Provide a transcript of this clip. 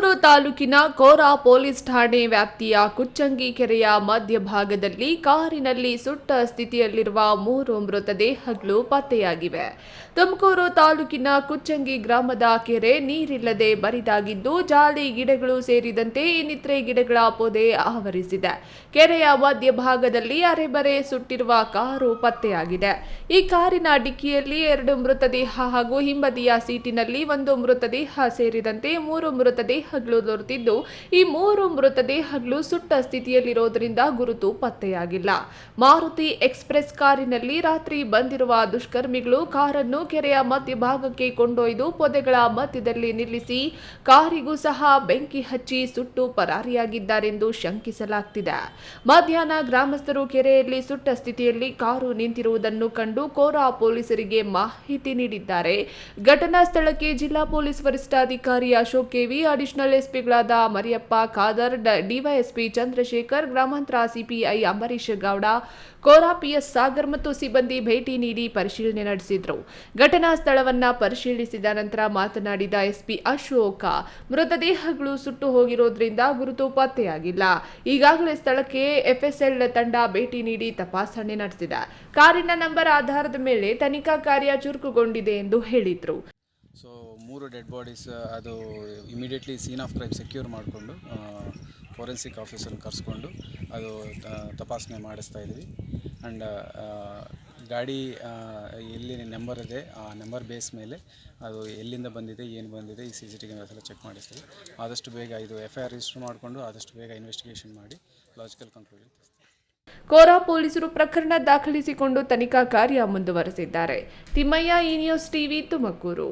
ತಾಲೂಕಿನ ಕೋರಾ ಪೊಲೀಸ್ ಠಾಣೆ ವ್ಯಾಪ್ತಿಯ ಕುಚ್ಚಂಗಿ ಕೆರೆಯ ಮಧ್ಯಭಾಗದಲ್ಲಿ ಕಾರಿನಲ್ಲಿ ಸುಟ್ಟ ಸ್ಥಿತಿಯಲ್ಲಿರುವ ಮೂರು ಮೃತದೇಹಗಳು ಪತ್ತೆಯಾಗಿವೆ. ತುಮಕೂರು ತಾಲೂಕಿನ ಕುಚ್ಚಂಗಿ ಗ್ರಾಮದ ಕೆರೆ ನೀರಿಲ್ಲದೆ ಬರಿದಾಗಿದ್ದು, ಜಾಲಿ ಗಿಡಗಳು ಸೇರಿದಂತೆ ಇನ್ನಿತರೆ ಗಿಡಗಳ ಪೊದೆ ಆವರಿಸಿದೆ. ಕೆರೆಯ ಮಧ್ಯಭಾಗದಲ್ಲಿ ಅರೆಬರೆ ಸುಟ್ಟಿರುವ ಕಾರು ಪತ್ತೆಯಾಗಿದೆ. ಈ ಕಾರಿನ ಡಿಕ್ಕಿಯಲ್ಲಿ ಎರಡು ಮೃತದೇಹ ಹಾಗೂ ಹಿಂಬದಿಯ ಸೀಟಿನಲ್ಲಿ ಒಂದು ಮೃತದೇಹ ಸೇರಿದಂತೆ ಮೂರು ಮೃತದೇಹಗಳು ದೊರೆತಿದ್ದು, ಈ ಮೂರು ಮೃತದೇಹಗಳು ಸುಟ್ಟ ಸ್ಥಿತಿಯಲ್ಲಿರೋದರಿಂದ ಗುರುತು ಪತ್ತೆಯಾಗಿಲ್ಲ. ಮಾರುತಿ ಎಕ್ಸ್ಪ್ರೆಸ್ ಕಾರಿನಲ್ಲಿ ರಾತ್ರಿ ಬಂದಿರುವ ದುಷ್ಕರ್ಮಿಗಳು ಕಾರನ್ನು ಕೆರೆಯ ಮಧ್ಯಭಾಗಕ್ಕೆ ಕೊಂಡೊಯ್ದು ಪೊದೆಗಳ ಮಧ್ಯದಲ್ಲಿ ನಿಲ್ಲಿಸಿ, ಕಾರಿಗೂ ಸಹ ಬೆಂಕಿ ಹಚ್ಚಿ ಸುಟ್ಟು ಪರಾರಿಯಾಗಿದ್ದಾರೆಂದು ಶಂಕಿಸಲಾಗ್ತಿದೆ. ಮಧ್ಯಾಹ್ನ ಗ್ರಾಮಸ್ಥರು ಕೆರೆಯಲ್ಲಿ ಸುಟ್ಟ ಸ್ಥಿತಿಯಲ್ಲಿ ಕಾರು ನಿಂತಿರುವುದನ್ನು ಕಂಡು ಕೋರಾ ಪೊಲೀಸರಿಗೆ ಮಾಹಿತಿ ನೀಡಿದ್ದಾರೆ. ಘಟನಾ ಸ್ಥಳಕ್ಕೆ ಜಿಲ್ಲಾ ಪೊಲೀಸ್ ವರಿಷ್ಠಾಧಿಕಾರಿ ಅಶೋಕ್ ಕೆವಿ ಅಡಿಷನಲ್ ಎಸ್ಪಿಗಳಾದ ಮರಿಯಪ್ಪ, ಖಾದರ್ ಡಿವೈಎಸ್ಪಿ ಚಂದ್ರಶೇಖರ್, ಗ್ರಾಮಾಂತರ ಸಿಪಿಐ ಅಂಬರೀಶ್ ಗೌಡ, ಕೋರಾ ಪಿಎಸ್ ಸಾಗರ್ ಮತ್ತು ಸಿಬ್ಬಂದಿ ಭೇಟಿ ನೀಡಿ ಪರಿಶೀಲನೆ ನಡೆಸಿದರು. ಘಟನಾ ಸ್ಥಳವನ್ನ ಪರಿಶೀಲಿಸಿದ ನಂತರ ಮಾತನಾಡಿದ ಎಸ್ಪಿ ಅಶೋಕ, ಮೃತದೇಹಗಳು ಸುಟ್ಟು ಹೋಗಿರೋದ್ರಿಂದ ಗುರುತು ಪತ್ತೆಯಾಗಿಲ್ಲ. ಈಗಾಗಲೇ ಸ್ಥಳಕ್ಕೆ ಎಫ್ಎಸ್ಎಲ್ ತಂಡ ಭೇಟಿ ನೀಡಿ ತಪಾಸಣೆ ನಡೆಸಿದೆ. ಕಾರಿನ ನಂಬರ್ ಆಧಾರದ ಮೇಲೆ ತನಿಖಾ ಕಾರ್ಯ ಚುರುಕುಗೊಂಡಿದೆ ಎಂದು ಹೇಳಿದ್ರು. ಮೂರು ಡೆಡ್ ಬಾಡೀಸ್ ಅದು immediately scene of crime secure ಮಾಡಿಕೊಂಡು ಫೋರೆನ್ಸಿಕ್ ಆಫೀಸರ್ನ ಕರೆಸ್ಕೊಂಡು ಅದು ತಪಾಸಣೆ ಮಾಡಿಸ್ತಾ ಇದ್ವಿ. ಆ್ಯಂಡ್ ಗಾಡಿ ಎಲ್ಲಿ ನಂಬರ್ ಇದೆ, ಆ ನಂಬರ್ ಬೇಸ್ ಮೇಲೆ ಅದು ಎಲ್ಲಿಂದ ಬಂದಿದೆ, ಏನು ಬಂದಿದೆ, ಈ ಸಿ ಸಿ ಟಿ ಎಲ್ಲ ಚೆಕ್ ಮಾಡಿಸ್ತೀವಿ. ಆದಷ್ಟು ಬೇಗ ಇದು ಎಫ್ ಐ ಆರ್ ರಿಜಿಸ್ಟರ್ ಮಾಡಿಕೊಂಡು ಆದಷ್ಟು ಬೇಗ ಇನ್ವೆಸ್ಟಿಗೇಷನ್ ಮಾಡಿ ಲಾಜಿಕಲ್ ಕನ್ಕ್ಲೂಷನ್ ಕೋರಾ ಪೊಲೀಸರು ಪ್ರಕರಣ ದಾಖಲಿಸಿಕೊಂಡು ತನಿಖಾ ಕಾರ್ಯ ಮುಂದುವರೆಸಿದ್ದಾರೆ. ತಿಮ್ಮಯ್ಯ ಈ ನ್ಯೂಸ್ ಟಿವಿ ತುಮಕೂರು.